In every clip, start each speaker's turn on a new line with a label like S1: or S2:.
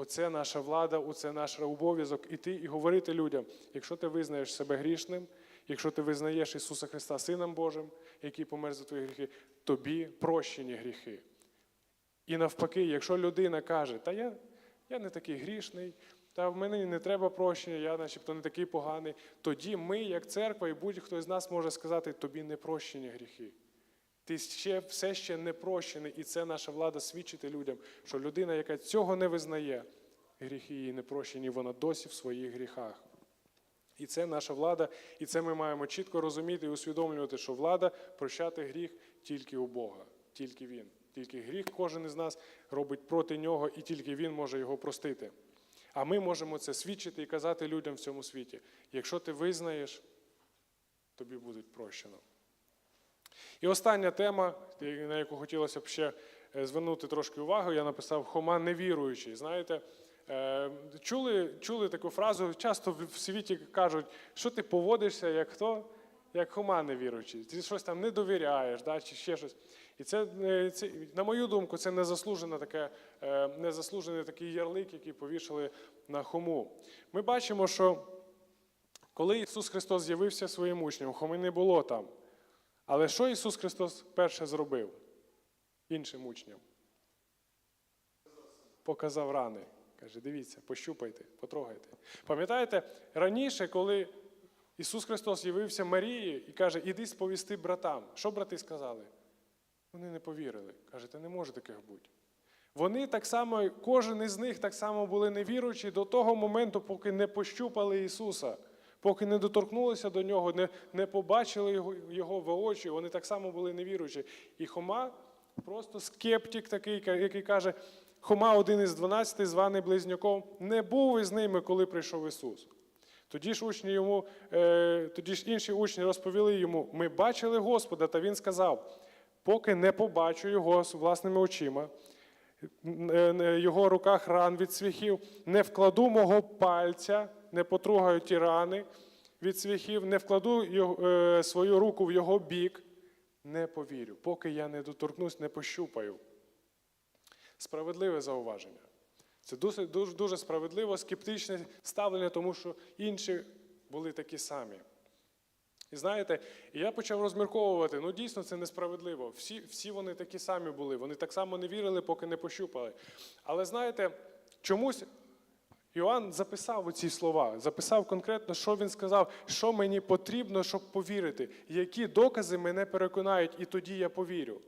S1: Оце наша влада, оце наш обов'язок іти і говорити людям, якщо ти визнаєш себе грішним, якщо ти визнаєш Ісуса Христа Сином Божим, який помер за твої гріхи, тобі прощені гріхи. І навпаки, якщо людина каже, та я, я не такий грішний, та в мене не треба прощення, я начебто не такий поганий, тоді ми, як церква, і будь-хто з нас може сказати, тобі не прощені гріхи. Ти ще все ще не прощений, і це наша влада свідчити людям, що людина, яка цього не визнає, гріхи її не прощені, вона досі в своїх гріхах. І це наша влада, і це ми маємо чітко розуміти і усвідомлювати, що влада прощати гріх тільки у Бога, тільки Він. Тільки гріх кожен із нас робить проти нього, і тільки Він може його простити. А ми можемо це свідчити і казати людям в цьому світі. Якщо ти визнаєш, тобі буде прощено. І остання тема, на яку хотілося б ще е, звернути трошки увагу, я написав Хома невіруючий. Знаєте, е, чули, чули таку фразу, часто в світі кажуть, що ти поводишся як хто? Як Хома невіруючий. Ти щось там не довіряєш, да, чи ще щось. І це, е, це, на мою думку, це незаслужене таке, незаслужений такий ярлик, який повішали на Хому. Ми бачимо, що коли Ісус Христос з'явився своїм учням, Хоми не було там. Але що Ісус Христос перше зробив іншим учням? Показав рани. Каже, дивіться, пощупайте, потрогайте. Пам'ятаєте, раніше, коли Ісус Христос явився Марії і каже, іди сповісти братам. Що брати сказали? Вони не повірили. Каже, та не може таких бути. Вони так само, кожен із них так само були невіруючі до того моменту, поки не пощупали Ісуса, поки не доторкнулися до нього, не, не побачили його, його очі, вони так само були невіруючі. І Хома просто скептик такий, який каже, Хома, один із дванадцяти, званий близнюком, не був із ними, коли прийшов Ісус. Тоді ж учні йому, е, тоді ж інші учні розповіли йому: ми бачили Господа, та він сказав: поки не побачу його власними очима, його руках ран від свіхів, не вкладу мого пальця, не потрогаю ті рани від свіхів, не вкладу е, свою руку в його бік, не повірю, поки я не доторкнусь, не пощупаю. Справедливе зауваження. Це дуже, дуже справедливо, скептичне ставлення, тому що інші були такі самі. І знаєте, я почав розмірковувати, ну дійсно це несправедливо. Всі, всі вони такі самі були, вони так само не вірили, поки не пощупали. Але знаєте, чомусь Іоанн записав оці слова, записав конкретно, що він сказав, що мені потрібно, щоб повірити, які докази мене переконають, і тоді я повірю.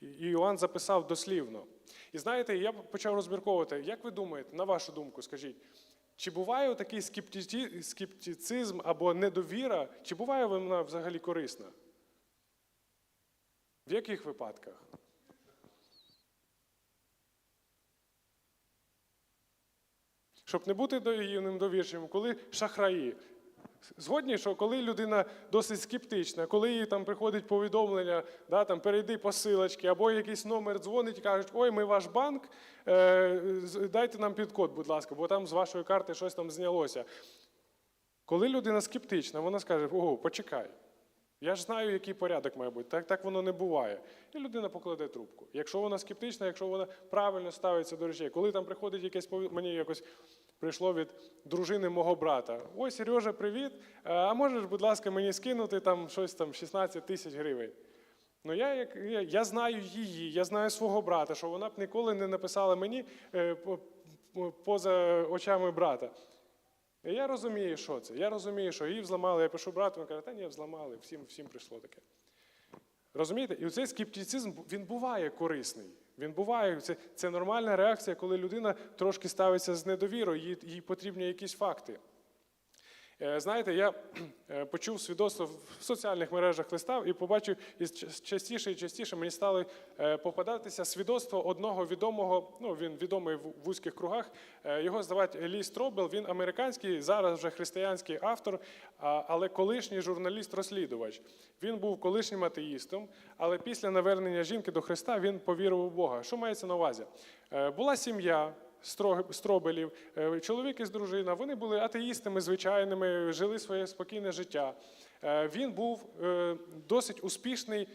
S1: І Іоанн записав дослівно. І знаєте, я почав розмірковувати, як ви думаєте, на вашу думку, скажіть, чи буває такий скептицизм або недовіра, чи буває вона взагалі корисна? В яких випадках? Щоб не бути доївним довірчим, коли шахраї. Згодні, що коли людина досить скептична, коли їй там приходить повідомлення, да, там, перейди по силочці, або якийсь номер дзвонить і кажуть, ой, ми ваш банк, е, дайте нам підкод, будь ласка, бо там з вашої карти щось там знялося. Коли людина скептична, вона скаже, ого, почекай. Я ж знаю, який порядок має бути. Так, так воно не буває. І людина покладе трубку. Якщо вона скептична, якщо вона правильно ставиться до речей, коли там приходить якесь повід- мені якось прийшло від дружини мого брата. Ой, Сережа, привіт. Е, А можеш, будь ласка, мені скинути там щось там 16 тисяч гривень? Ну, я, я, я знаю її, я знаю свого брата, що вона б ніколи не написала мені е, по- по- поза очами брата. І я розумію, що це. Я розумію, що її взламали. Я пишу брату, він каже, та ні, взламали, всім, всім прийшло таке. Розумієте? І цей скептицизм він буває корисний. Він буває, це, це нормальна реакція, коли людина трошки ставиться з недовірою, їй, їй потрібні якісь факти. Е, Знаєте, я е, почув свідоцтво в соціальних мережах листав і побачив, і частіше і частіше мені стали е, попадатися свідоцтво одного відомого, ну він відомий в вузьких кругах. Його звати Лі Стробел. Він американський, зараз вже християнський автор, але колишній журналіст-розслідувач. Він був колишнім атеїстом, але після навернення жінки до Христа він повірив у Бога. Що мається на увазі? Була сім'я. Стро- Стробелів, Е, чоловік із дружина, вони були атеїстами звичайними, жили своє спокійне життя. Е, Він був е, досить успішний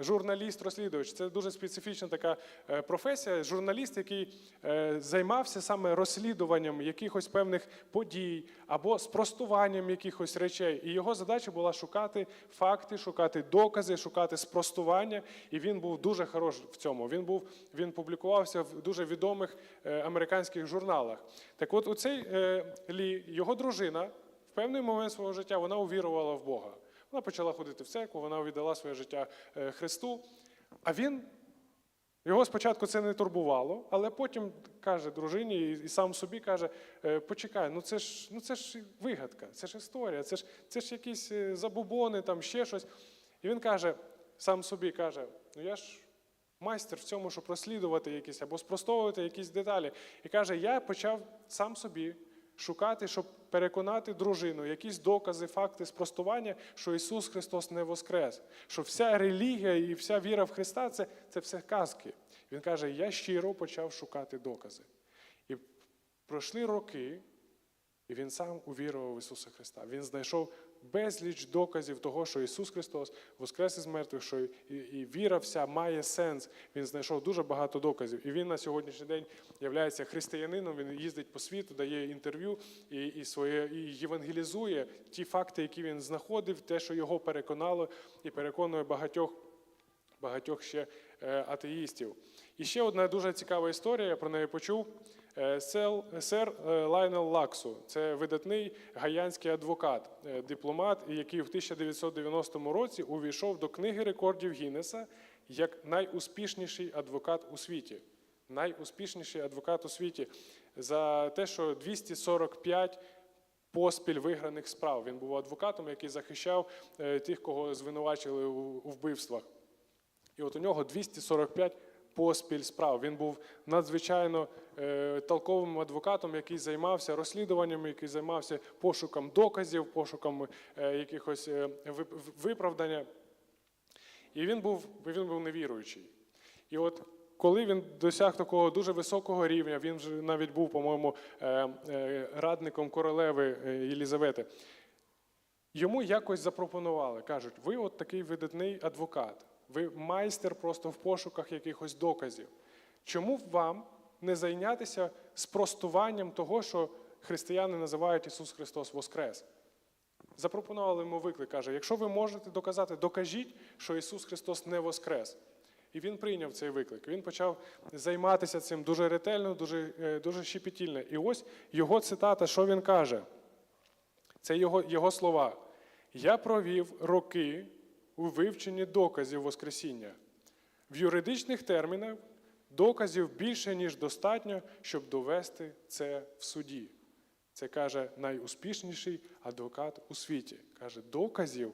S1: журналіст-розслідувач. Це дуже специфічна така е, професія. Журналіст, який е, займався саме розслідуванням якихось певних подій або спростуванням якихось речей. І його задача була шукати факти, шукати докази, шукати спростування. І він був дуже хорош в цьому. Він був він публікувався в дуже відомих е, американських журналах. Так, от у цей е, Лі, його дружина, певний момент свого життя вона увірувала в Бога. Вона почала ходити в церкву, вона віддала своє життя е, Христу. А він його спочатку це не турбувало, але потім каже дружині і, сам собі каже: «Е, почекай, ну це ж ну це ж вигадка, це ж історія, це ж це ж якісь е, забубони, там ще щось. І він каже, сам собі каже: ну я ж майстер в цьому, щоб розслідувати якісь або спростовувати якісь деталі. І каже: я почав сам собі шукати, щоб переконати дружину, якісь докази, факти спростування, що Ісус Христос не воскрес, що вся релігія і вся віра в Христа це, це все казки. Він каже: я щиро почав шукати докази. І пройшли роки, і він сам увірував в Ісуса Христа. Він знайшов безліч доказів того, що Ісус Христос воскрес із мертвих, що і, і віра вся має сенс. Він знайшов дуже багато доказів. І він на сьогоднішній день є християнином. Він їздить по світу, дає інтерв'ю і, і своє і євангелізує ті факти, які він знаходив, те, що його переконало, і переконує багатьох багатьох ще е, атеїстів. І ще одна дуже цікава історія, я про неї почув. Е, сер е, Лайнел Лаксу, це видатний гаянський адвокат, е, дипломат, який в 1990 році увійшов до книги рекордів Гіннеса як найуспішніший адвокат у світі. Найуспішніший адвокат у світі за те, що 245 поспіль виграних справ. Він був адвокатом, який захищав тих, кого звинувачили у вбивствах. І от у нього 245 поспіль справ. Він був надзвичайно е, толковим адвокатом, який займався розслідуванням, який займався пошуком доказів, пошуком е, якихось е, виправдання. І він був, він був невіруючий. І от коли він досяг такого дуже високого рівня, він вже навіть був, по-моєму, радником королеви Єлізавети. Йому якось запропонували, кажуть, ви от такий видатний адвокат, ви майстер просто в пошуках якихось доказів. Чому вам не зайнятися спростуванням того, що християни називають Ісус Христос Воскрес? Запропонували йому виклик, каже, якщо ви можете доказати, докажіть, що Ісус Христос не Воскрес. І він прийняв цей виклик. Він почав займатися цим дуже ретельно, дуже, е, дуже щепетільно. І ось його цитата, що він каже? Це його, його слова. Я провів роки у вивченні доказів Воскресіння. В юридичних термінах доказів більше, ніж достатньо, щоб довести це в суді. Це каже найуспішніший адвокат у світі. Каже, доказів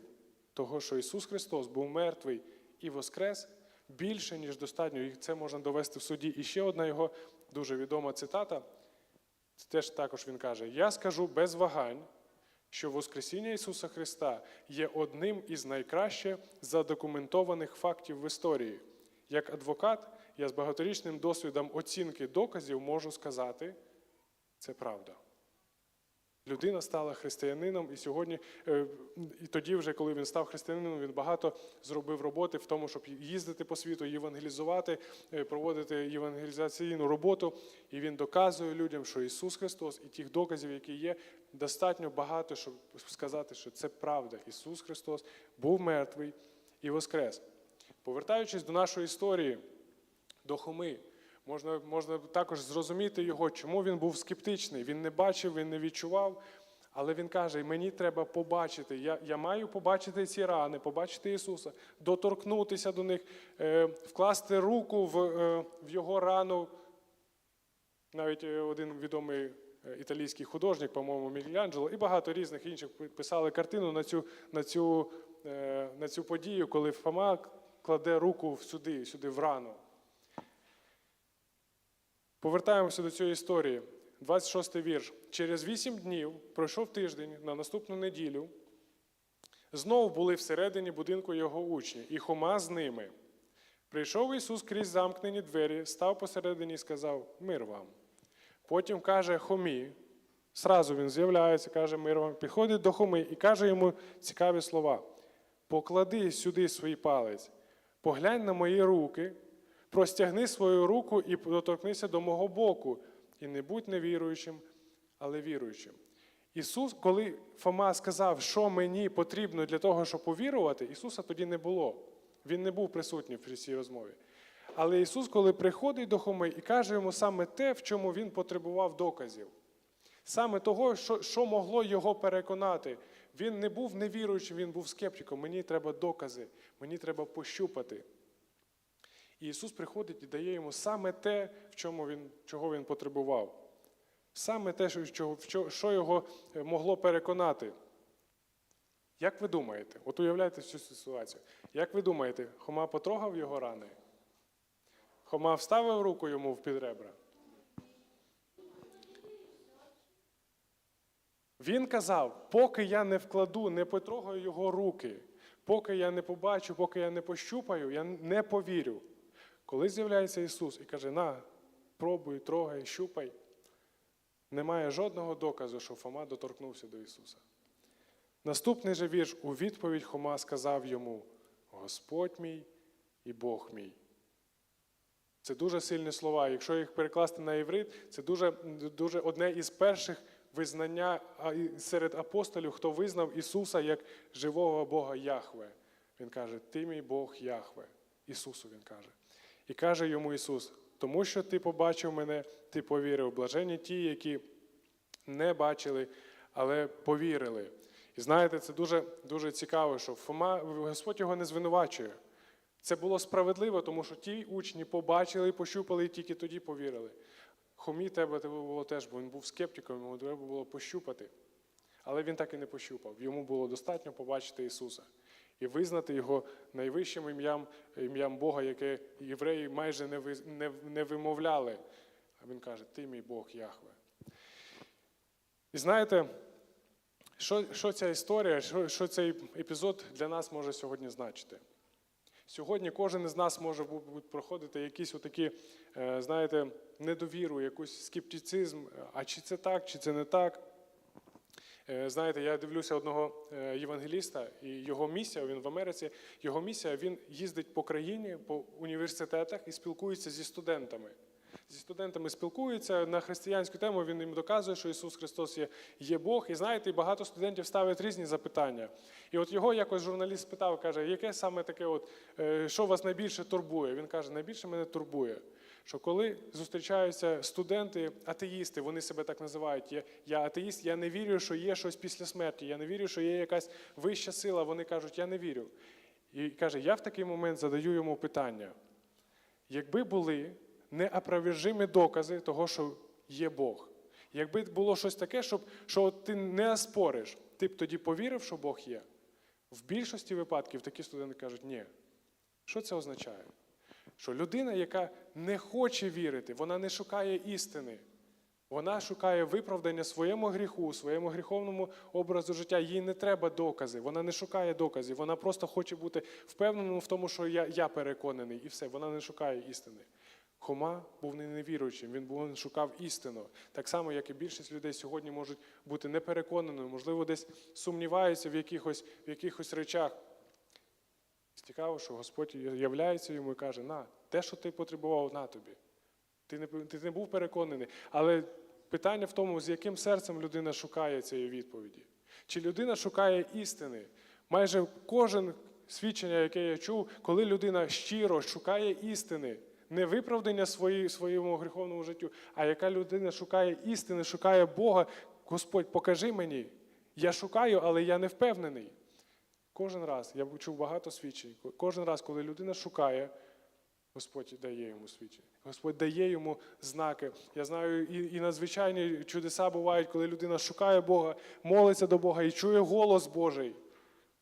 S1: того, що Ісус Христос був мертвий і воскрес, більше, ніж достатньо. І це можна довести в суді. І ще одна його дуже відома цитата. Теж також він каже: Я скажу без вагань, що Воскресіння Ісуса Христа є одним із найкраще задокументованих фактів в історії. Як адвокат, я з багаторічним досвідом оцінки доказів можу сказати, це правда. Людина стала християнином, і сьогодні, е, і тоді, вже коли він став християнином, він багато зробив роботи в тому, щоб їздити по світу, євангелізувати, е, проводити євангелізаційну роботу. І він доказує людям, що Ісус Христос і тих доказів, які є, достатньо багато, щоб сказати, що це правда. Ісус Христос був мертвий і воскрес. Повертаючись до нашої історії, до Хоми. Можна, можна також зрозуміти його, чому він був скептичний. Він не бачив, він не відчував. Але він каже: мені треба побачити. Я, я маю побачити ці рани, побачити Ісуса, доторкнутися до них, е, вкласти руку в, е, в його рану. Навіть е, один відомий е, італійський художник, по-моєму, Мікеланджело, і багато різних інших писали картину на цю, на цю, е, на цю подію, коли Фома кладе руку сюди, сюди в рану. Повертаємося до цієї історії. 26 й вірш. Через вісім днів пройшов тиждень на наступну неділю. Знов були всередині будинку його учні, і Хома з ними. Прийшов Ісус крізь замкнені двері, став посередині і сказав: Мир вам. Потім каже Хомі, Сразу він з'являється, каже мир вам, підходить до Хоми і каже йому цікаві слова. Поклади сюди свій палець, поглянь на мої руки, простягни свою руку і доторкнися до мого боку, і не будь невіруючим, але віруючим. Ісус, коли Фома сказав, що мені потрібно для того, щоб повірувати, Ісуса тоді не було. Він не був присутній в цій розмові. Але Ісус, коли приходить до Хоми і каже йому саме те, в чому він потребував доказів, саме того, що, що могло його переконати. Він не був невіруючим, він був скептиком. Мені треба докази, мені треба пощупати. І Ісус приходить і дає йому саме те, в чому він, чого він потребував. Саме те, що, його е, могло переконати. Як ви думаєте? От уявляйте цю ситуацію. Як ви думаєте, Хома потрогав його рани? Хома вставив руку йому в підребра? Він казав, поки я не вкладу, не потрогаю його руки, поки я не побачу, поки я не пощупаю, я не повірю. Коли з'являється Ісус і каже, на, пробуй, трогай, щупай, немає жодного доказу, що Фома доторкнувся до Ісуса. Наступний же вірш у відповідь Хома сказав йому: Господь мій і Бог мій. Це дуже сильні слова. Якщо їх перекласти на іврит, це дуже, дуже одне із перших визнання серед апостолів, хто визнав Ісуса як живого Бога Яхве. Він каже: Ти мій Бог Яхве. Ісусу Він каже. І каже йому Ісус: тому що ти побачив мене, ти повірив. Блажені ті, які не бачили, але повірили. І знаєте, це дуже, дуже цікаво, що Фома, Господь його не звинувачує. Це було справедливо, тому що ті учні побачили, пощупали і тільки тоді повірили. Хомі тебе було теж, бо він був скептиком, йому треба було пощупати. Але він так і не пощупав. Йому було достатньо побачити Ісуса і визнати його найвищим ім'ям, ім'ям Бога, яке євреї майже не, не, не вимовляли. А він каже: Ти мій Бог Яхве. І знаєте, що, що ця історія, що, що цей епізод для нас може сьогодні значити? Сьогодні кожен із нас може проходити якісь отакі, е, знаєте, недовіру, якийсь скептицизм. А чи це так, чи це не так? Е, Знаєте, я дивлюся одного е, євангеліста, і його місія, він в Америці, його місія, він їздить по країні, по університетах і спілкується зі студентами. Зі студентами спілкується на християнську тему, він їм доказує, що Ісус Христос є, є Бог. І знаєте, багато студентів ставлять різні запитання. І от його якось журналіст спитав, каже, яке саме таке, от, е, що вас найбільше турбує? Він каже, найбільше мене турбує, що коли зустрічаються студенти, атеїсти, вони себе так називають. Я, я атеїст, я не вірю, що є щось після смерті, я не вірю, що є якась вища сила. Вони кажуть, я не вірю. І каже, я в такий момент задаю йому питання. Якби були неопровержимі докази того, що є Бог, якби було щось таке, щоб, що ти не спориш, ти б тоді повірив, що Бог є. В більшості випадків такі студенти кажуть, ні. Що це означає? Що людина, яка не хоче вірити, вона не шукає істини. Вона шукає виправдання своєму гріху, своєму гріховному образу життя. Їй не треба докази. Вона не шукає доказів. Вона просто хоче бути впевненою в тому, що я, я переконаний, і все. Вона не шукає істини. Хома був не невіруючим, він був він шукав істину. Так само, як і більшість людей сьогодні можуть бути непереконаними, можливо, десь сумніваються в якихось, в якихось речах. Цікаво, що Господь являється йому і каже: на, те, що ти потребував, на тобі. Ти не, ти не був переконаний. Але питання в тому, з яким серцем людина шукає цієї відповіді. Чи людина шукає істини? Майже кожен свідчення, яке я чув, коли людина щиро шукає істини, не виправдання свої, своєму гріховному життю, а яка людина шукає істини, шукає Бога, Господь, покажи мені. Я шукаю, але я не впевнений. Кожен раз, я чув багато свідчень, кожен раз, коли людина шукає, Господь дає йому свідчення. Господь дає йому знаки. Я знаю, і, і надзвичайні чудеса бувають, коли людина шукає Бога, молиться до Бога і чує голос Божий.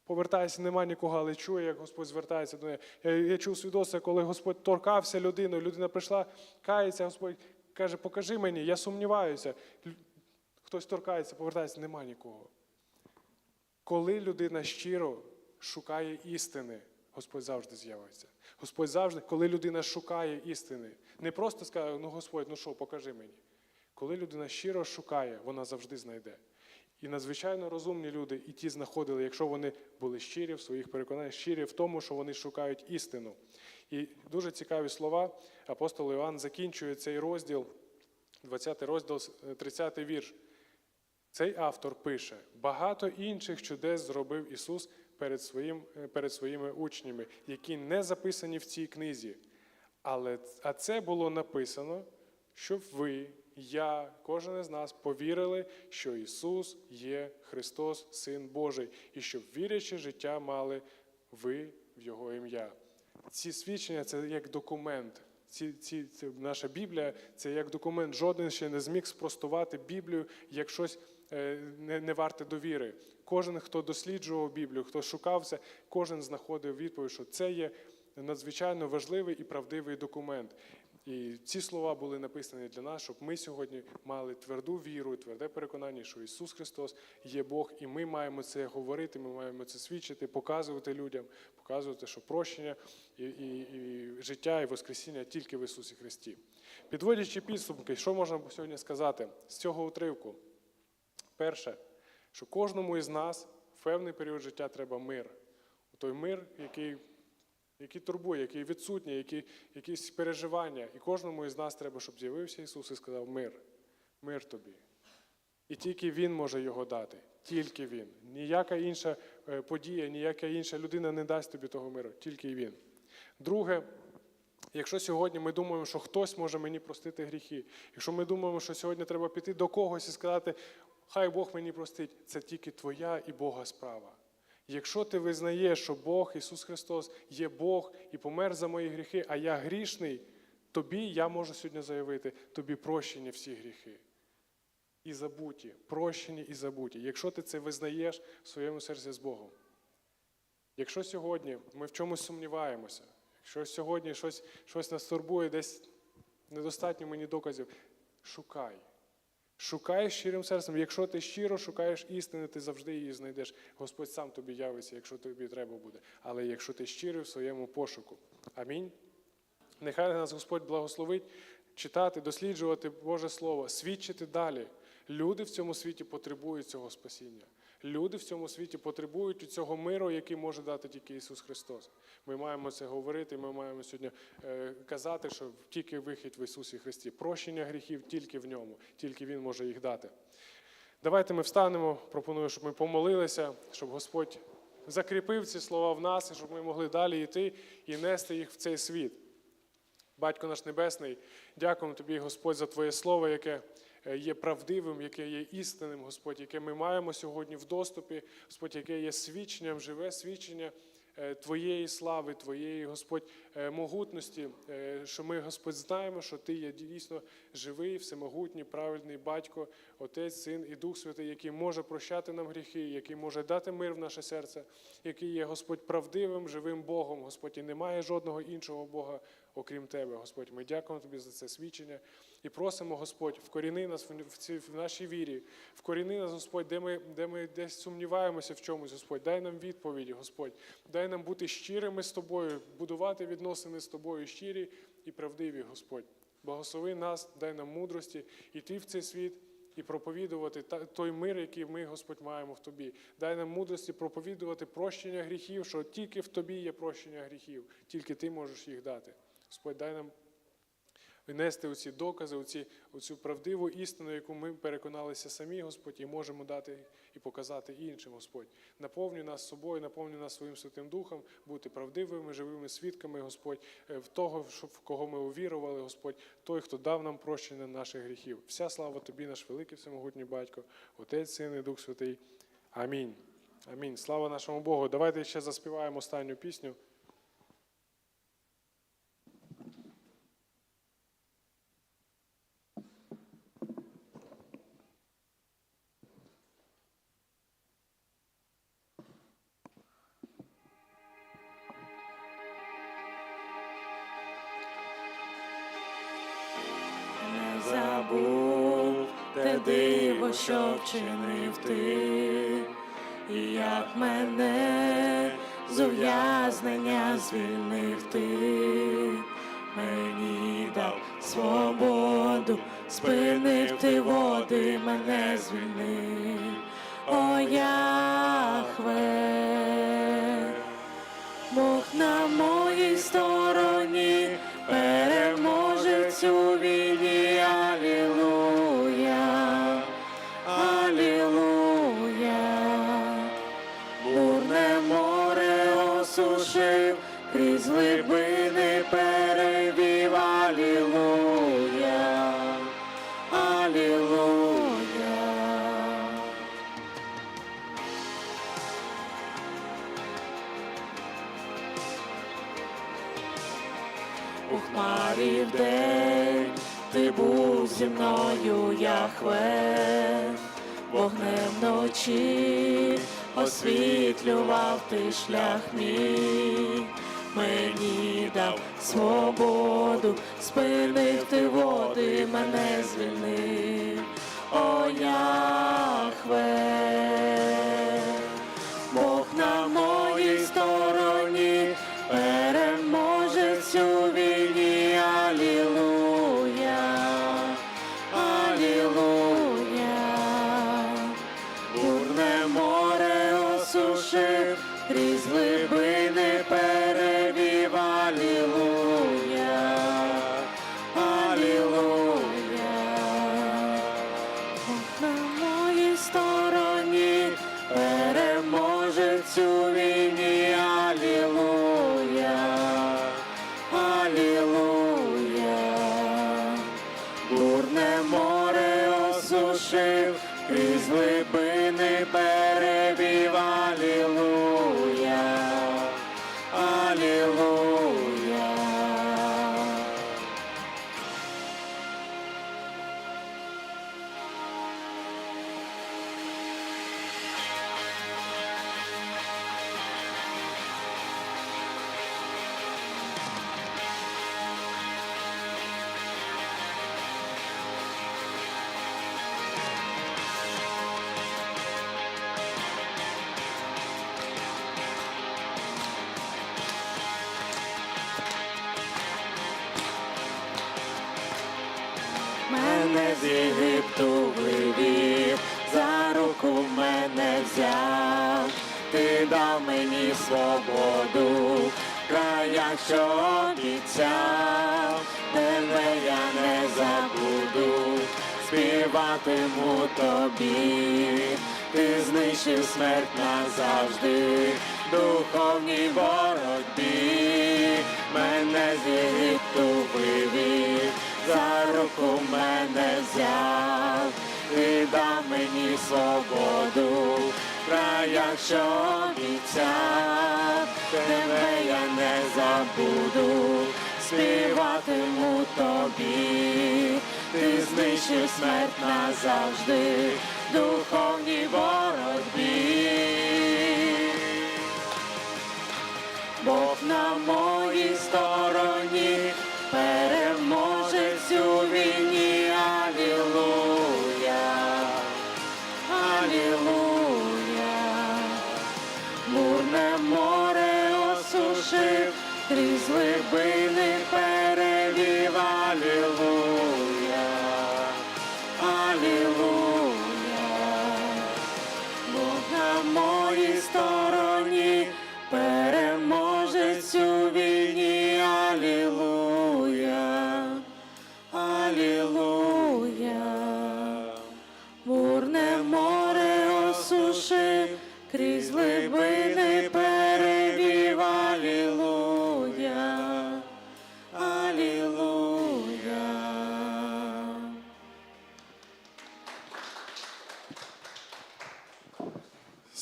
S1: Повертається, нема нікого, але чує, як Господь звертається до неї. Я, я чув свідоцтво, коли Господь торкався людиною, людина прийшла, кається, Господь каже, покажи мені, я сумніваюся. Хтось торкається, повертається, нема нікого. Коли людина щиро шукає істини, Господь завжди з'явиться. Господь завжди, коли людина шукає істини, не просто скаже, ну Господь, ну що, покажи мені. Коли людина щиро шукає, вона завжди знайде. І надзвичайно розумні люди і ті знаходили, якщо вони були щирі в своїх переконаннях, щирі в тому, що вони шукають істину. І дуже цікаві слова. Апостол Іоанн закінчує цей розділ, 20 розділ, 30 вірш. Цей автор пише: багато інших чудес зробив Ісус перед, своїм, е, перед своїми учнями, які не записані в цій книзі. Але а це було написано, щоб ви, я, кожен із нас повірили, що Ісус є Христос, Син Божий, і щоб вірячи життя мали ви в Його ім'я. Ці свідчення це як документ. Ці, ці, наша Біблія це як документ. Жоден ще не зміг спростувати Біблію як щось не, не варте довіри. Кожен, хто досліджував Біблію, хто шукався, кожен знаходив відповідь, що це є надзвичайно важливий і правдивий документ. І ці слова були написані для нас, щоб ми сьогодні мали тверду віру, тверде переконання, що Ісус Христос є Бог, і ми маємо це говорити, ми маємо це свідчити, показувати людям, показувати, що прощення і, і, і життя і Воскресіння тільки в Ісусі Христі. Підводячи підсумки, що можна сьогодні сказати з цього уривку? Перше, що кожному із нас в певний період життя треба мир. Той мир, який який турбує, який відсутній, які, якісь переживання. І кожному із нас треба, щоб з'явився Ісус і сказав мир, мир тобі. І тільки Він може його дати. Тільки Він. Ніяка інша е, подія, ніяка інша людина не дасть тобі того миру, тільки Він. Друге, якщо сьогодні ми думаємо, що хтось може мені простити гріхи, якщо ми думаємо, що сьогодні треба піти до когось і сказати, хай Бог мені простить, це тільки твоя і Бога справа. Якщо ти визнаєш, що Бог, Ісус Христос, є Бог і помер за мої гріхи, а я грішний, тобі я можу сьогодні заявити, тобі прощені всі гріхи. І забуті, прощені і забуті. Якщо ти це визнаєш в своєму серці з Богом. Якщо сьогодні ми в чомусь сумніваємося, якщо сьогодні щось, щось нас турбує, десь недостатньо мені доказів, шукай. Шукай щирим серцем. Якщо ти щиро шукаєш істини, ти завжди її знайдеш. Господь сам тобі явиться, якщо тобі треба буде. Але якщо ти щирий в своєму пошуку. Амінь. Нехай нас Господь благословить читати, досліджувати Боже Слово, свідчити далі. Люди в цьому світі потребують цього спасіння. Люди в цьому світі потребують цього миру, який може дати тільки Ісус Христос. Ми маємо це говорити, ми маємо сьогодні е, казати, що тільки вихід в Ісусі Христі. Прощення гріхів тільки в ньому, тільки Він може їх дати. Давайте ми встанемо. Пропоную, щоб ми помолилися, щоб Господь закріпив ці слова в нас, і щоб ми могли далі йти і нести їх в цей світ. Батько наш Небесний, дякуємо Тобі, Господь, за Твоє Слово, яке є правдивим, яке є істинним, Господь, яке ми маємо сьогодні в доступі, Господь, яке є свідченням, живе свідчення е, Твоєї слави, Твоєї, Господь, е, могутності, е, що ми, Господь, знаємо, що Ти є дійсно живий, всемогутній, правильний батько, Отець, Син і Дух Святий, який може прощати нам гріхи, який може дати мир в наше серце, який є, Господь, правдивим, живим Богом, Господь, і немає жодного іншого Бога, окрім Тебе, Господь. Ми дякуємо Тобі за це свідчення і просимо, Господь, вкоріни нас в цій- в нашій вірі, вкоріни нас, Господь, де ми, де ми десь сумніваємося в чомусь, Господь. Дай нам відповіді, Господь. Дай нам бути щирими з Тобою, будувати відносини з Тобою щирі і правдиві, Господь. Благослови нас, дай нам мудрості йти в цей світ і проповідувати той мир, який ми, Господь, маємо в Тобі. Дай нам мудрості проповідувати прощення гріхів, що тільки в Тобі є прощення гріхів, тільки Ти можеш їх дати. Господь, дай нам винести оці докази, оці, оцю правдиву істину, яку ми переконалися самі, Господь, і можемо дати і показати іншим, Господь. Наповнюй нас собою, наповнюй нас своїм Святим Духом, бути правдивими, живими свідками, Господь, е, в того, в кого ми увірували, Господь, той, хто дав нам прощення наших гріхів. Вся слава Тобі, наш великий всемогутній батько, Отець, Син і Дух Святий. Амінь. Амінь. Слава нашому Богу. Давайте ще заспіваємо останню пісню.
S2: Вчинив ти, як мене з ув'язнення звільнив ти, мені дав свободу, спинив ти води, мене звільнив, о Яхве. Шлях мій, мені дав свободу, спинив ти води, мене звільнив, осушив, крізь глибини перевів, Алілуя, Алілуя. Ти дав мені свободу, в краях, що обіцяв, тебе я не забуду, співатиму тобі, ти знищив смерть назавжди, духовній боротьбі, мене з Єгипту вивів за руку мене взяв, і дав мені свободу, краях, що обіцяв, тебе я не забуду, співатиму тобі, ти знищив смерть назавжди, духовній боротьбі. Бог на моїй стороні,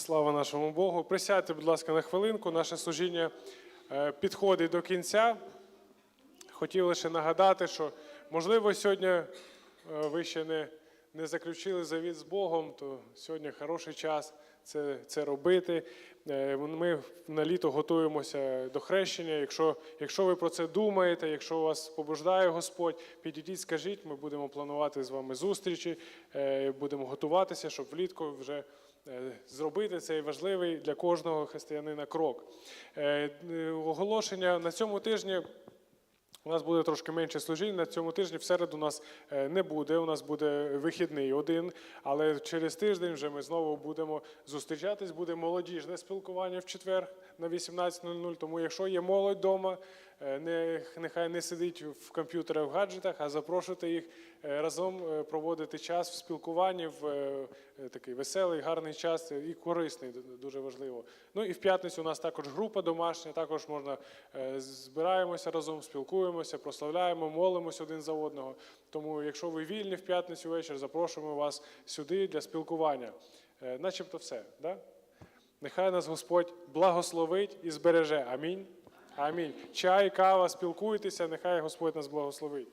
S1: Слава нашому Богу. Присядьте, будь ласка, на хвилинку. Наше служіння е, підходить до кінця. Хотів лише нагадати, що можливо сьогодні е, ви ще не, не заключили завіт з Богом, то сьогодні хороший час це, це робити. Е, Ми на літо готуємося до хрещення. Якщо, якщо ви про це думаєте, якщо вас побуждає Господь, підійдіть, скажіть, ми будемо планувати з вами зустрічі, будемо готуватися, щоб влітку вже зробити цей важливий для кожного християнина крок. Е, е, Оголошення на цьому тижні У нас буде трошки менше служінь. На цьому тижні в середу у нас е, не буде. У нас буде вихідний один. Але через тиждень вже ми знову будемо зустрічатись. Буде молодіжне спілкування в четвер на 18.00. Тому, якщо є молодь вдома, е, не, нехай не сидить в комп'ютерах, в гаджетах, а запрошуйте їх е, разом е, проводити час в спілкуванні, в е, е, такий веселий, гарний час і корисний, дуже важливо. Ну і в п'ятницю у нас також група домашня, також можна е, збираємося разом, спілкуємося, прославляємо, молимося один за одного. Тому, якщо ви вільні в п'ятницю вечір, запрошуємо вас сюди для спілкування. Е, Начебто все. Да? Нехай нас Господь благословить і збереже. Амінь. Амінь. Чай, кава, спілкуйтеся, нехай Господь нас благословить.